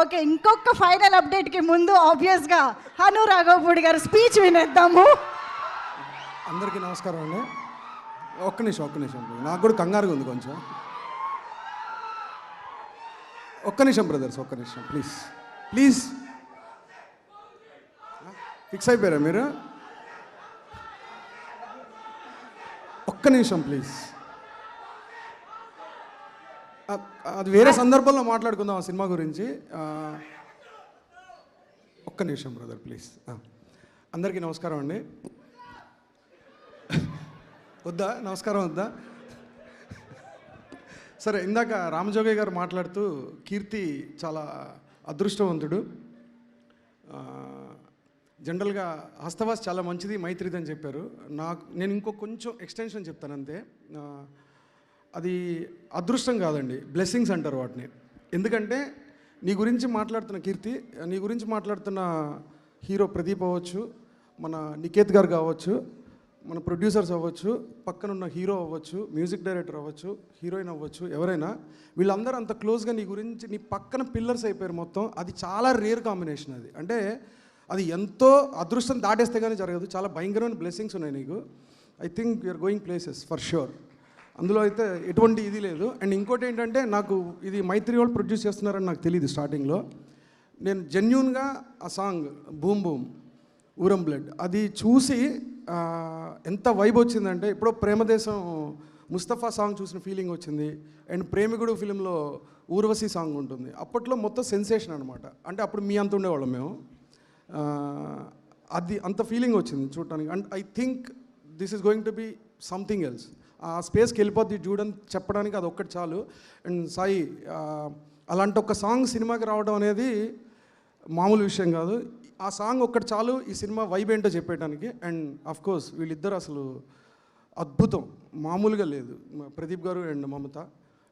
Okay ఇంకొక final అప్డేట్కి ముందు ఆబ్వియస్గా హను రాఘవపూడి గారు స్పీచ్ వినేద్దాము. అందరికీ నమస్కారం అండి. ఒక్క నిమిషం ఒక్క నిమిషం నాకు కూడా కంగారుగా ఉంది కొంచెం. ఒక్క నిమిషం బ్రదర్స్ ఒక్క నిమిషం ప్లీజ్ ప్లీజ్ ఫిక్స్ అయిపోయారా మీరు? ఒక్క నిమిషం ప్లీజ్ అది వేరే సందర్భంలో మాట్లాడుకుందాం ఆ సినిమా గురించి. ఒక్క నిమిషం బ్రదర్ ప్లీజ్. అందరికీ నమస్కారం అండి. వద్దా? నమస్కారం వద్దా? సరే ఇందాక రామజోగయ్య గారు మాట్లాడుతూ కీర్తి చాలా అదృష్టవంతుడు. జనరల్గా హస్తవాస్ చాలా మంచిది మైత్రిది అని చెప్పారు. నాకు నేను ఇంకో కొంచెం ఎక్స్టెన్షన్ చెప్తాను అంతే. అది అదృష్టం కాదండి. బ్లెస్సింగ్స్ అంటారు వాటిని. ఎందుకంటే నీ గురించి మాట్లాడుతున్న కీర్తి నీ గురించి మాట్లాడుతున్న హీరో ప్రదీప్ అవ్వచ్చు మన నికేత్ గారు కావచ్చు మన ప్రొడ్యూసర్స్ అవ్వచ్చు పక్కన ఉన్న హీరో అవ్వచ్చు మ్యూజిక్ డైరెక్టర్ అవ్వచ్చు హీరోయిన్ అవ్వచ్చు ఎవరైనా వీళ్ళందరూ అంత క్లోజ్గా నీ గురించి నీ పక్కన పిల్లర్స్ అయిపోయారు మొత్తం. అది చాలా రేర్ కాంబినేషన్ అది. అంటే అది ఎంతో అదృష్టం దాటేస్తే కానీ జరగదు. చాలా భయంకరమైన బ్లెస్సింగ్స్ ఉన్నాయి నీకు. I think you're going places for sure అందులో అయితే ఎటువంటి ఇది లేదు. అండ్ ఇంకోటి ఏంటంటే నాకు ఇది మైత్రి వాళ్ళు ప్రొడ్యూస్ చేస్తున్నారని నాకు తెలియదు స్టార్టింగ్లో. నేను జెన్యున్గా ఆ సాంగ్ బూమ్ బూమ్ ఊరం బ్లడ్ అది చూసి ఎంత వైబ్ వచ్చిందంటే ఇప్పుడు ప్రేమదేశం ముస్తఫా సాంగ్ చూసిన ఫీలింగ్ వచ్చింది. అండ్ ప్రేమికుడు ఫిలింలో ఊర్వశి సాంగ్ ఉంటుంది. అప్పట్లో మొత్తం సెన్సేషన్ అనమాట అంటే అప్పుడు మీ అంత ఉండేవాళ్ళం మేము. అది అంత ఫీలింగ్ వచ్చింది చూడటానికి. And I think this is going to be something else. ఆ స్పేస్కి వెళ్ళిపోద్ది చూడని చెప్పడానికి అది ఒక్కటి చాలు. అండ్ సాయి అలాంటి ఒక సాంగ్ సినిమాకి రావడం అనేది మామూలు విషయం కాదు. ఆ సాంగ్ ఒక్కటి చాలు ఈ సినిమా వైబ్ ఏంటో చెప్పేయడానికి అండ్ అఫ్ కోర్స్ వీళ్ళిద్దరు అసలు అద్భుతం. మామూలుగా లేదు. ప్రదీప్ గారు అండ్ మమత.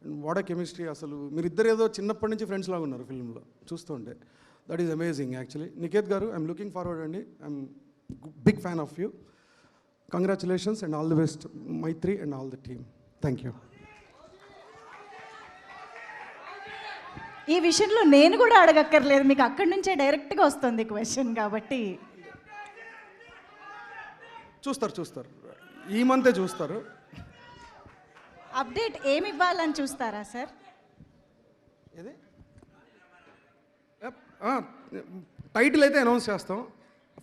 అండ్ వాడ కెమిస్ట్రీ అసలు. మీరిద్దరు ఏదో చిన్నప్పటి నుంచి ఫ్రెండ్స్ లాగా ఉన్నారు ఫిల్మ్లో చూస్తుంటే that is amazing actually Niketh గారు ఐఎమ్ లుకింగ్ ఫార్వర్డ్ అండి. I'm big fan of you congratulations and all the best Maithri and all the team thank you ఈ విషయంలో నేను కూడా అడగక్కర్లేదు. మీకు అక్కడి నుంచే డైరెక్ట్గా వస్తుంది క్వశ్చన్ కాబట్టి. చూస్తారు చూస్తారు. ఈ మంతే చూస్తారు. అప్డేట్ ఏమి ఇవ్వాలని చూస్తారా సార్? టైటిల్ అయితే అనౌన్స్ చేస్తాం.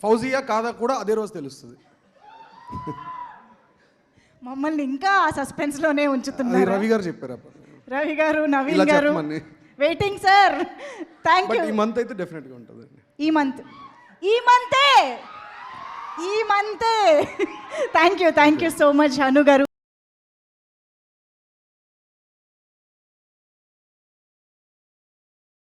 ఫౌజియా కాదా కూడా అదే రోజు తెలుస్తుంది. మమ్మల్ని ఇంకా ఆ సస్పెన్స్లోనే ఉంచుతున్నారు. రవి గారు చెప్పారు రవి గారు నవీన్ గారు. వెయిటింగ్ సార్ థ్యాంక్ యూ ఈ మంత్ అయితే డెఫినెట్గా ఉంటుందండి. ఈ మంత్ ఈ మంతే ఈ మంతే thank you thank you so much Hanu గారు.